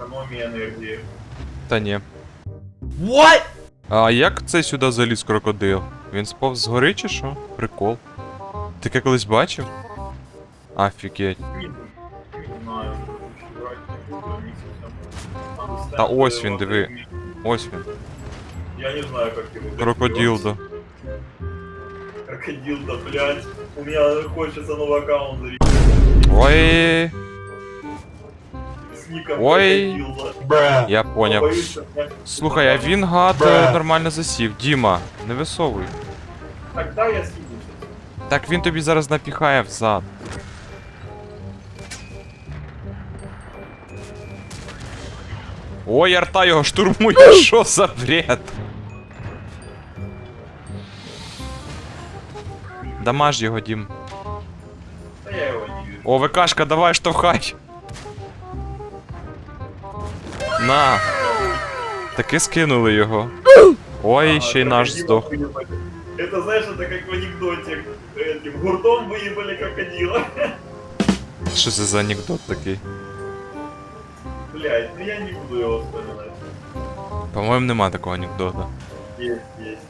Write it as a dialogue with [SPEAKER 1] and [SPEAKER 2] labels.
[SPEAKER 1] економія енергії.
[SPEAKER 2] Та ні.
[SPEAKER 3] What?
[SPEAKER 2] А як це сюди заліз крокодил? Він сповз з гори чи що? Прикол. Таке колись бачив? Офігеть.
[SPEAKER 1] Ні, не знаю, що брати, не місяця.
[SPEAKER 2] Та ось він, диви. Ось він.
[SPEAKER 1] Я не знаю, как его.
[SPEAKER 2] Крокодилдо.
[SPEAKER 1] Крокодилдо, блядь. У меня хочется новый аккаунт зарегистрировать
[SPEAKER 2] Ой, Ой. Я поняв.
[SPEAKER 1] Меня-
[SPEAKER 2] Слухай, а він гад е, нормально засів. Діма, не висовуй.
[SPEAKER 1] Тогда я съебусь.
[SPEAKER 2] Так він тобі зараз напіхає взад. Ой, арта його штурмує, що за бред? Дамаж його, Дім. О, ВКшка, давай, штовхай. На. Таки скинули його. Ой,
[SPEAKER 1] А,
[SPEAKER 2] ще й наш
[SPEAKER 1] крокодила
[SPEAKER 2] здох.
[SPEAKER 1] выебали. Это знаешь, это как в анекдоте. Этим гуртом выебали крокодила.
[SPEAKER 2] Що це за анекдот такий?
[SPEAKER 1] Блять, ну я не буду его вспоминать.
[SPEAKER 2] По-моєму, нема такого анекдота.
[SPEAKER 1] Есть, есть.